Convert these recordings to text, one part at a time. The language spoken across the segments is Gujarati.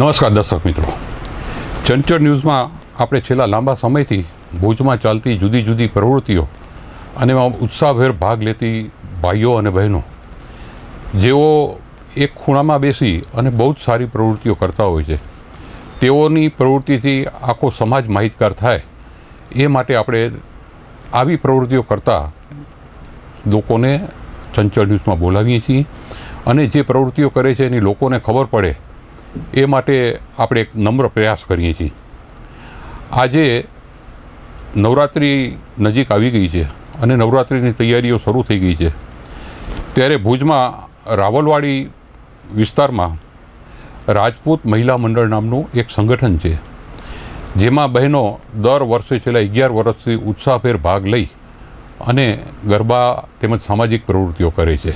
નમસ્કાર દર્શક મિત્રો. ચંચળ ન્યૂઝમાં આપણે છેલ્લા લાંબા સમયથી ભુજમાં ચાલતી જુદી જુદી પ્રવૃત્તિઓ અને એમાં ઉત્સાહભેર ભાગ લેતી ભાઈઓ અને બહેનો. જેઓ એક ખૂણામાં બેસી અને બહુ જ સારી પ્રવૃત્તિઓ કરતા હોય છે. તેઓની પ્રવૃત્તિથી આખો સમાજ માહિતગાર થાય. એ માટે આપણે આવી પ્રવૃત્તિઓ કરતા લોકોને ચંચળ ન્યૂઝમાં બોલાવીએ છીએ. અને જે પ્રવૃત્તિઓ કરે છે એની લોકોને ખબર પડે એ માટે આપણે એક નમ્ર પ્રયાસ કરીએ છીએ. આજે નવરાત્રિ નજીક આવી ગઈ છે અને નવરાત્રિની તૈયારીઓ શરૂ થઈ ગઈ છે. ત્યારે ભુજમાં રાવલવાડી વિસ્તારમાં રાજપૂત મહિલા મંડળ નામનું એક સંગઠન છે, જેમાં બહેનો દર વર્ષે છેલ્લા અગિયાર વર્ષથી ઉત્સાહભેર ભાગ લઈ અને ગરબા તેમજ સામાજિક પ્રવૃત્તિઓ કરે છે.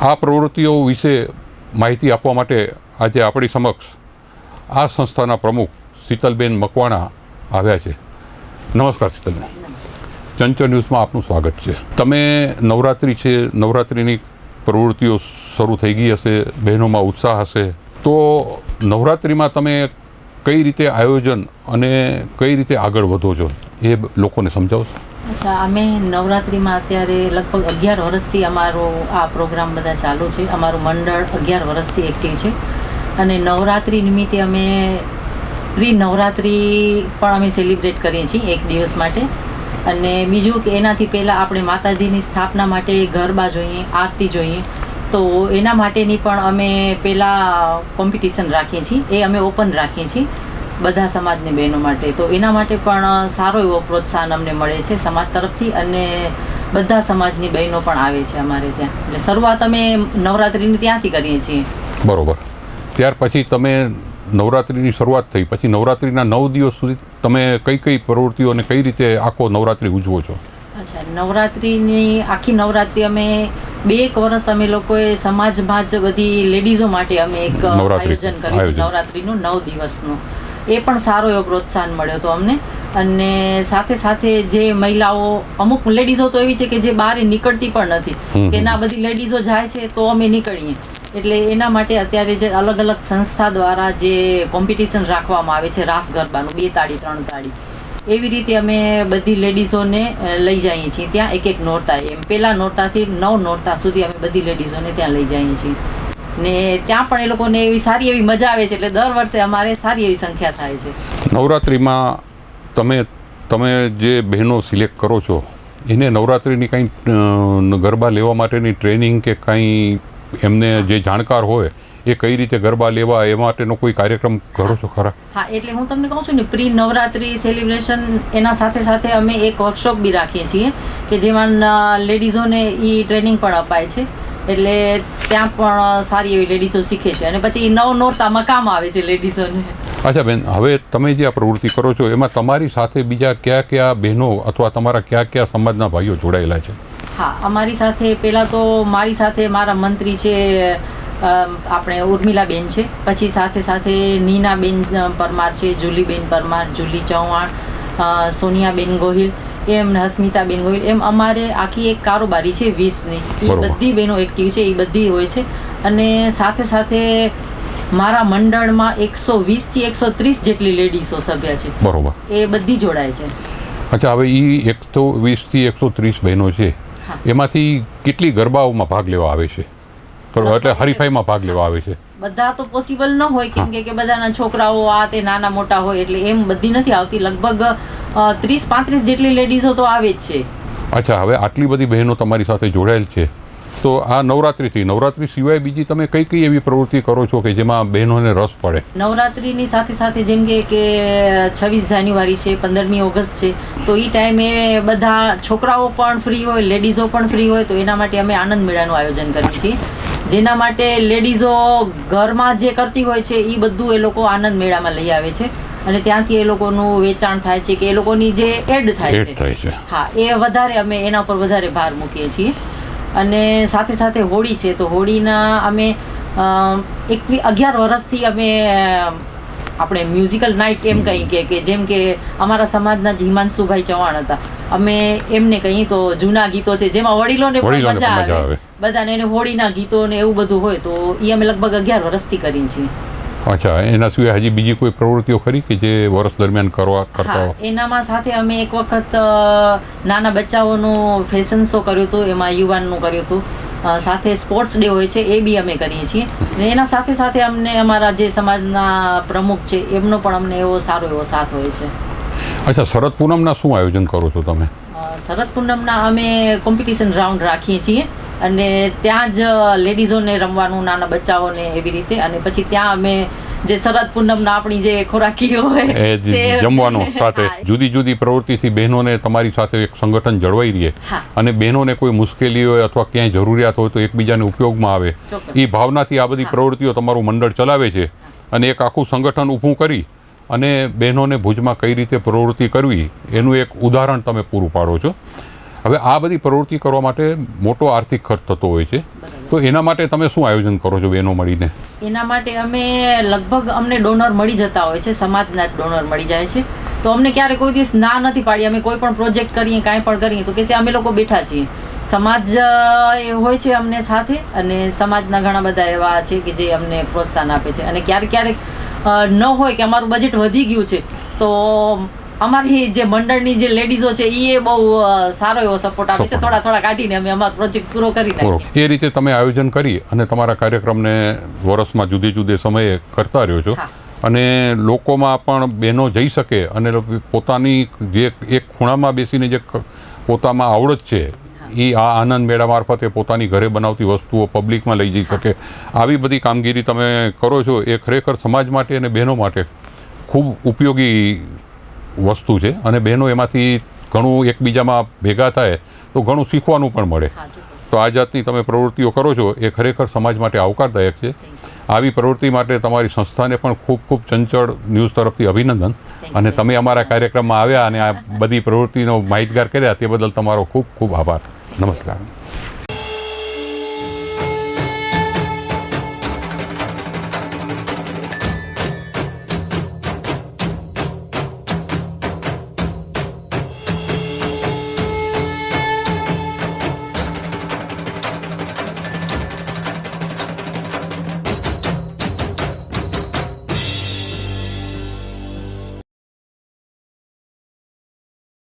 આ પ્રવૃત્તિઓ વિશે માહિતી આપવા માટે આજે આપણી સમક્ષ આ સંસ્થાના પ્રમુખ શીતલબેન મકવાણા આવ્યા છે. નમસ્કાર શીતલબેન. ચંચળ ન્યૂઝમાં આપનું સ્વાગત છે. તમે નવરાત્રિ છે નવરાત્રિની પ્રવૃત્તિઓ શરૂ થઈ ગઈ હશે બહેનોમાં ઉત્સાહ હશે. તો નવરાત્રિમાં તમે કઈ રીતે આયોજન અને કઈ રીતે આગળ વધો છો? એ લોકોને સમજાવશો? અચ્છા અમે નવરાત્રિમાં અત્યારે લગભગ અગિયાર વર્ષથી અમારો આ પ્રોગ્રામ બધા ચાલુ છે. અમારું મંડળ અગિયાર વર્ષથી એક્ટિવ છે. અને નવરાત્રિ નિમિત્તે અમે પ્રી નવરાત્રિ પણ અમે સેલિબ્રેટ કરીએ છીએ એક દિવસ માટે. અને બીજું કે એનાથી પહેલાં આપણે માતાજીની સ્થાપના માટે ગરબા જોઈએ, આરતી જોઈએ. તો એના માટેની પણ અમે પહેલાં કોમ્પિટિશન રાખીએ છીએ. એ અમે ઓપન રાખીએ છીએ બધા સમાજની બહેનો માટે. તો એના માટે પણ સારો એવો પ્રોત્સાહન અમને મળે છે સમાજ તરફથી અને બધા સમાજની બહેનો પણ આવે છે અમારે ત્યાં. એટલે શરૂઆત અમે નવરાત્રિની ત્યાંથી કરીએ છીએ. બરોબર. ત્યાર પછી તમે નવરાત્રિની શરૂઆત થઈ. પછી નવરાત્રિના નવ દિવસ સુધી તમે કઈ કઈ પ્રવૃત્તિઓ અને કઈ રીતે આખો નવરાત્રિ ઉજવો છો? અચ્છા નવરાત્રિની આખી નવરાત્રિ અમે બે એક વર્ષ અમે લોકોએ સમાજમાં જ બધી લેડીઝો માટે અમે એક આયોજન કર્યું નવરાત્રિનું નવ દિવસનું. એ પણ સારો એવો પ્રોત્સાહન મળ્યો હતો અમને. અને સાથે સાથે જે મહિલાઓ અમુક લેડીઝો તો એવી છે કે જે બહાર નીકળતી પણ નથી. કે ના બધી લેડીઝો જાય છે તો અમે નીકળીએ. એટલે એના માટે અત્યારે જે અલગ અલગ સંસ્થા દ્વારા જે કોમ્પિટિશન રાખવામાં આવે છે, રાસ ગરબાનું, બે તાળી, ત્રણ તાળી, એવી રીતે અમે બધી લેડીઝોને લઈ જઈએ છીએ. ત્યાં એક એક નોટા એમ પહેલા નોટાથી નવ નોટા સુધી અમે બધી લેડીઝોને ત્યાં લઈ જઈએ છીએ. ને ત્યાં પણ એ લોકોને એવી સારી એવી મજા આવે છે, એટલે દર વર્ષે અમારે સારી એવી સંખ્યા થાય છે. નવરાત્રિમાં તમે તમે જે બહેનો સિલેક્ટ કરો છો, એને નવરાત્રિની કંઈ ગરબા લેવા માટેની ટ્રેનિંગ કે કંઈ એમને જે જાણકાર હોય એ કઈ રીતે ગરબા લેવા એ માટેનો કોઈ કાર્યક્રમ કરો છો? ખરા. હા એટલે હું તમને કહું છું ને પ્રી નવરાત્રી સેલિબ્રેશન એના સાથે સાથે અમે એક વર્કશોપ બી રાખીએ છીએ કે જેમાં લેડીઝોને એ ટ્રેનિંગ પણ અપાય છે. એટલે ત્યાં પણ સારી એવી લેડીઝો શીખે છે. અને પછી નવ નોરતામાં કામ આવે છે લેડીઝોને અચ્છા બેન હવે તમે જે આ પ્રવૃત્તિ કરો છો એમાં તમારી સાથે બીજા કયા કયા બહેનો અથવા તમારા કયા કયા સમાજના ભાઈઓ જોડાયેલા છે? હા અમારી સાથે પહેલાં તો મારી સાથે મારા મંત્રી છે આપણે ઉર્મિલાબેન છે. પછી સાથે સાથે નીનાબેન પરમાર છે જુલીબેન પરમાર જુલી ચૌહાણ સોનિયાબેન ગોહિલ એમ હસ્મિતાબેન ગોહિલ એમ અમારે આખી એક કારોબારી છે વીસની. એ બધી બહેનો એક્ટિવ છે એ બધી હોય છે. અને સાથે સાથે મારા મંડળમાં એકસો વીસથી એકસો ત્રીસ જેટલી લેડીઝો સભ્ય છે. બરોબર. એ બધી જોડાય છે. અચ્છા હવે એ એકસો વીસથી એકસો ત્રીસ બહેનો છે. એમાંથી કેટલી ગરબાઓમાં ભાગ લેવા આવે છે? એટલે હરીફાઈમાં ભાગ લેવા આવે છે. બધા તો પોસિબલ ન હોય કેમ કે બધાના છોકરાઓ આ તે નાના મોટા હોય એટલે એમ બધી નથી આવતી. લગભગ ત્રીસ પાંત્રીસ જેટલી લેડીઝો તો આવે જ છે. અચ્છા હવે આટલી બધી બહેનો તમારી સાથે જોડાયેલ છે. તો આ નવરાત્રિથી નવરાત્રિ સિવાય બીજી તમે કઈ કઈ એવી પ્રવૃત્તિ કરો છો કે જેમાં બહેનોને રસ પડે? નવરાત્રિની સાથે સાથે જેમ કે કે છવ્વીસ જાન્યુઆરી છે પંદરમી ઓગસ્ટ છે તો એ ટાઈમે બધા છોકરાઓ પણ ફ્રી હોય લેડીઝો પણ ફ્રી હોય તો એના માટે અમે આનંદ મેળાનું આયોજન કરીએ છીએ. જેના માટે લેડીઝો ઘરમાં જે કરતી હોય છે એ બધું એ લોકો આનંદ મેળામાં લઈ આવે છે. અને ત્યાંથી એ લોકોનું વેચાણ થાય છે કે એ લોકોની જે એડ થાય છે. હા એ વધારે અમે એના ઉપર વધારે ભાર મૂકીએ છીએ. અને સાથે સાથે હોળી છે તો હોળીના અમે એકવી અગિયાર વર્ષથી અમે આપણે મ્યુઝિકલ નાઇટ એમ કહી કે જેમ કે અમારા સમાજના જ હિમાંશુભાઈ ચૌહાણ હતા. અમે એમને કહીએ તો જૂના ગીતો છે જેમાં વડીલોને પણ મજા આવે. બધાને એને હોળીના ગીતો ને એવું બધું હોય તો એ અમે લગભગ અગિયાર વર્ષથી કરીએ છીએ. અચ્છા એના સિવાય હજી બીજી કોઈ પ્રવૃત્તિઓ ખરી કે જે વર્ષ દરમિયાન કરવા કરતા હોય? એનામાં સાથે અમે એક વખત નાના બચ્ચાઓનો ફેશન શો કર્યું હતો એમાં યુવાનનું કર્યું હતું. સાથે સ્પોર્ટ્સ ડે હોય છે એ બી અમે કરીએ છીએ. અને એના સાથે સાથે અમને અમારા જે સમાજના પ્રમુખ છે એમનો પણ અમને એવો સારો એવો સાથ હોય છે. અચ્છા શરદ પૂનમના શું આયોજન કરો છો તમે? શરદ પૂનમના અમે કોમ્પિટિશન રાઉન્ડ રાખીએ છીએ અને ત્યાં જ લેડીઝોને રમવાનું નાના બચ્ચાઓને એવી રીતે અને પછી ત્યાં અમે જે શરદ પૂનમના આપણી જે ખોરાકી હોય જમવાનું સાથે જુદી જુદી પ્રવૃત્તિથી બહેનોને તમારી સાથે એક સંગઠન જળવાઈ રહે. અને બહેનોને કોઈ મુશ્કેલી હોય અથવા ક્યાંય જરૂરિયાત હોય તો એકબીજાને ઉપયોગમાં આવે. એ ભાવનાથી આ બધી પ્રવૃત્તિઓ તમારું મંડળ ચલાવે છે. અને એક આખું સંગઠન ઊભું કરી અને બહેનોને ભુજમાં કઈ રીતે પ્રવૃત્તિ કરવી એનું એક ઉદાહરણ તમે પૂરું પાડો છો. હવે આ બધી પ્રવૃત્તિ કરવા માટે મોટો આર્થિક ખર્ચ થતો હોય છે. તો એના માટે તમે શું આયોજન કરો છો બહેનો મળીને? એના માટે અમે લગભગ અમને ડોનર મળી જતા હોય છે, સમાજના જ ડોનર મળી જાય છે. તો અમને ક્યારે કોઈ દિવસ ના નથી પાડી, અમે કોઈ પણ પ્રોજેક્ટ કરીએ, કાંઈ પણ કરીએ, તો કે અમે લોકો બેઠા છીએ. સમાજ એ હોય છે અમને સાથે અને સમાજના ઘણા બધા એવા છે કે જે અમને પ્રોત્સાહન આપે છે. અને ક્યારેક ક્યારેક ન હોય કે અમારું બજેટ વધી ગયું છે, તો અમારી જે મંડળની જે લેડીઝો છે એ બહુ સારો એવો સપોર્ટ આપે છે. થોડા થોડા કાઢીને અમે અમારો પ્રોજેક્ટ પૂરો કરી નાખીએ. એ રીતે તમે આયોજન કરી અને તમારા કાર્યક્રમને વર્ષમાં જુદે જુદે સમયે કરતા રહ્યો છો. અને લોકોમાં પણ બહેનો જઈ શકે અને પોતાની જે એક ખૂણામાં બેસીને જે પોતામાં આવડત છે એ આ આનંદ મેળા મારફતે પોતાની ઘરે બનાવતી વસ્તુઓ પબ્લિકમાં લઈ જઈ શકે. આવી બધી કામગીરી તમે કરો છો એ ખરેખર સમાજ માટે અને બહેનો માટે ખૂબ ઉપયોગી વસ્તુ છે અને બહેનો એમાંથી ઘણું એકબીજામાં ભેગા થાય તો ઘણું શીખવાનું પણ મળે. તો આ જાતની તમે પ્રવૃત્તિઓ કરો છો એ ખરેખર સમાજ માટે આવકારદાયક છે. આવી પ્રવૃત્તિ માટે તમારી સંસ્થાને પણ ખૂબ ખૂબ ચંચળ ન્યૂઝ તરફથી અભિનંદન. અને તમે અમારા કાર્યક્રમમાં આવ્યા અને આ બધી પ્રવૃત્તિનો માહિતગાર કર્યા તે બદલ તમારો ખૂબ ખૂબ આભાર. નમસ્કાર.